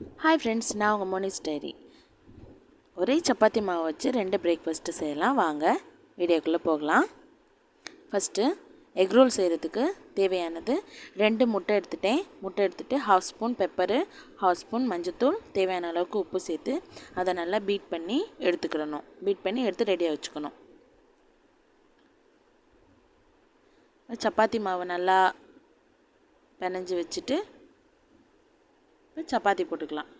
Hi friends நான் உங்கள் Monis diary. ஒரே சப்பாத்தி மாவு வச்சு ரெண்டு பிரேக்ஃபாஸ்ட்டு செய்யலாம். வாங்க வீடியோக்குள்ளே போகலாம். ஃபஸ்ட்டு எக் ரோல் செய்கிறதுக்கு தேவையானது ரெண்டு முட்டை எடுத்துட்டேன். முட்டை எடுத்துகிட்டு half spoon pepper half spoon மஞ்சத்தூள் தேவையான அளவுக்கு உப்பு சேர்த்து அதை நல்லா பீட் பண்ணி எடுத்துக்கிடணும். பீட் பண்ணி எடுத்து ரெடியாக வச்சுக்கணும். சப்பாத்தி மாவு நல்லா பிணைஞ்சு வச்சுட்டு சப்பாத்தி போட்டுக்கலாம்.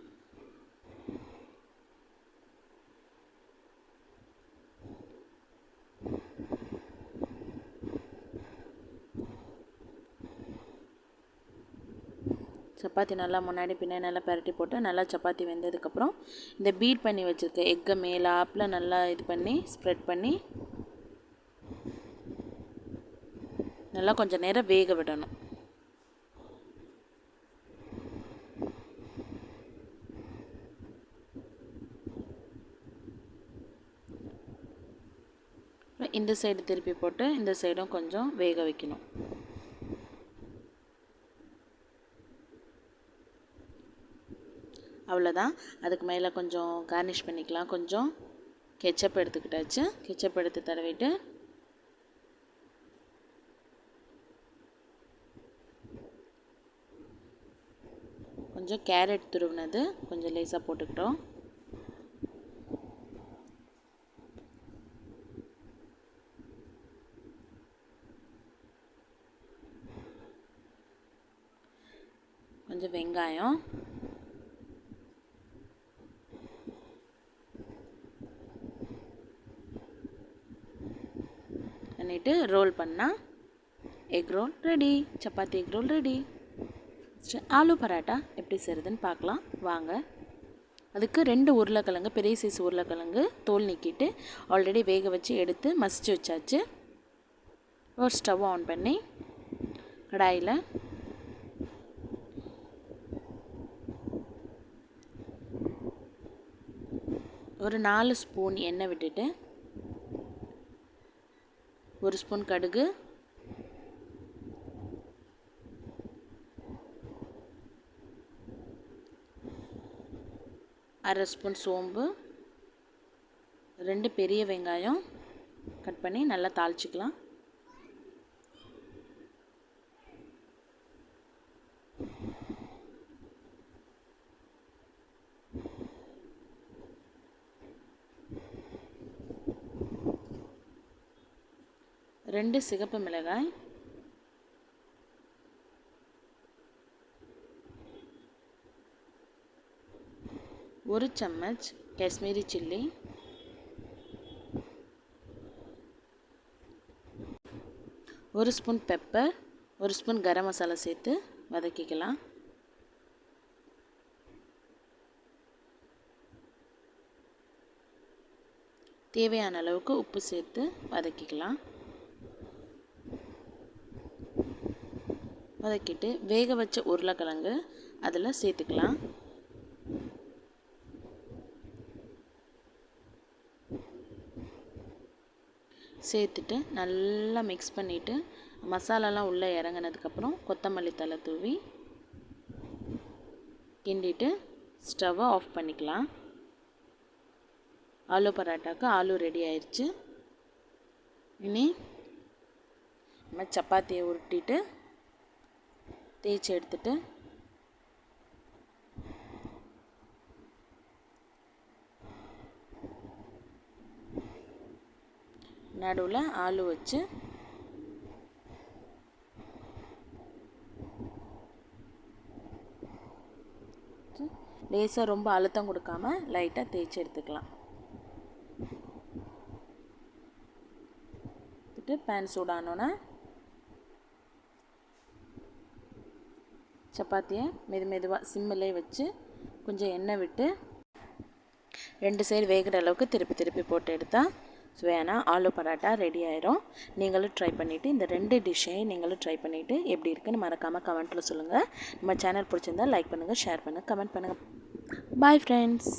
சப்பாத்தி நல்லா முன்னாடி பின்னாடி நல்லா பரட்டி போட்டு நல்லா சப்பாத்தி வெந்ததுக்கப்புறம் இந்த பீட் பண்ணி வச்சுருக்க எக்கை மேலே ஆப்பில் நல்லா இது பண்ணி ஸ்ப்ரெட் பண்ணி நல்லா கொஞ்சம் நேரம் வேக விடணும். இந்த சைடு திருப்பி போட்டு இந்த சைடும் கொஞ்சம் வேக வைக்கணும். அவ்வளோதான் அதுக்கு மேலே கொஞ்சம் கார்னிஷ் பண்ணிக்கலாம். கொஞ்சம் கெச்சப் எடுத்துக்கிட்டாச்சு. கெச்சப் எடுத்து தடவிட்டு கொஞ்சம் கேரட் துருவினது கொஞ்சம் லேசாக போட்டுக்கிட்டோம். கொஞ்சம் வெங்காயம். பண்ணிவிட்டு ரோல் பண்ணால் egg roll ready chapati egg roll ready. Aloo paratha எப்படி செய்கிறதுன்னு பார்க்கலாம். வாங்க. அதுக்கு ரெண்டு உருளைக்கிழங்கு பெரிய சைஸ் உருளைக்கிழங்கு தோல் நீக்கிட்டு ஆல்ரெடி வேக வச்சு எடுத்து மசிச்சு வச்சாச்சு. ஒரு ஸ்டவ் ஆன் பண்ணி கடாயில் ஒரு நாலு ஸ்பூன் எண்ணெய் விட்டுட்டு ஒரு ஸ்பூன் கடுகு. அரை ஸ்பூன் சோம்பு. ரெண்டு பெரிய வெங்காயம் கட் பண்ணி நல்லா தாளிச்சிக்கலாம். ரெண்டு சிகப்பு மிளகாய். ஒரு சம்மச் காஷ்மீரி சில்லி. ஒரு ஸ்பூன் பெப்பர் ஒரு ஸ்பூன் கரம் மசாலா சேர்த்து வதக்கிக்கலாம். தேவையான அளவுக்கு உப்பு சேர்த்து வதக்கிக்கலாம். வதக்கிட்டு வேக வச்ச உருளைக்கிழங்கு அதில் சேர்த்துக்கலாம். சேர்த்துட்டு நல்லா மிக்ஸ் பண்ணிவிட்டு மசாலாலாம் உள்ளே இறங்கினதுக்கப்புறம் கொத்தமல்லி தலை தூவி கிண்டிட்டு ஸ்டவ்வை ஆஃப் பண்ணிக்கலாம். ஆலு பரோட்டாக்கு ஆலு ரெடி ஆயிடுச்சு இனி நம்ம சப்பாத்தியை உருட்டிட்டு தேய்ச்சி எடுத்துட்டு நடுவில் ஆலு வச்சு லேசாக ரொம்ப அழுத்தம் கொடுக்காம லைட்டாக தேய்ச்சி எடுத்துக்கலாம். பேன் சூடானோன்னே சப்பாத்தியை மெது மெதுவாக சிம்மிலே வச்சு கொஞ்சம் எண்ணெய் விட்டு ரெண்டு சைடு வேகிற அளவுக்கு திருப்பி திருப்பி போட்டு எடுத்தால் சுவையான ஆலு பரோட்டா ரெடி ஆயிரும். நீங்களும் ட்ரை பண்ணிவிட்டு இந்த ரெண்டு டிஷ்ஷையும் நீங்களும் ட்ரை பண்ணிவிட்டு எப்படி இருக்குன்னு மறக்காமல் கமெண்ட்டில் சொல்லுங்கள் நம்ம சேனல் பிடிச்சிருந்தால் லைக் பண்ணுங்கள் ஷேர் பண்ணுங்கள் கமெண்ட் பண்ணுங்கள் பாய் ஃப்ரெண்ட்ஸ்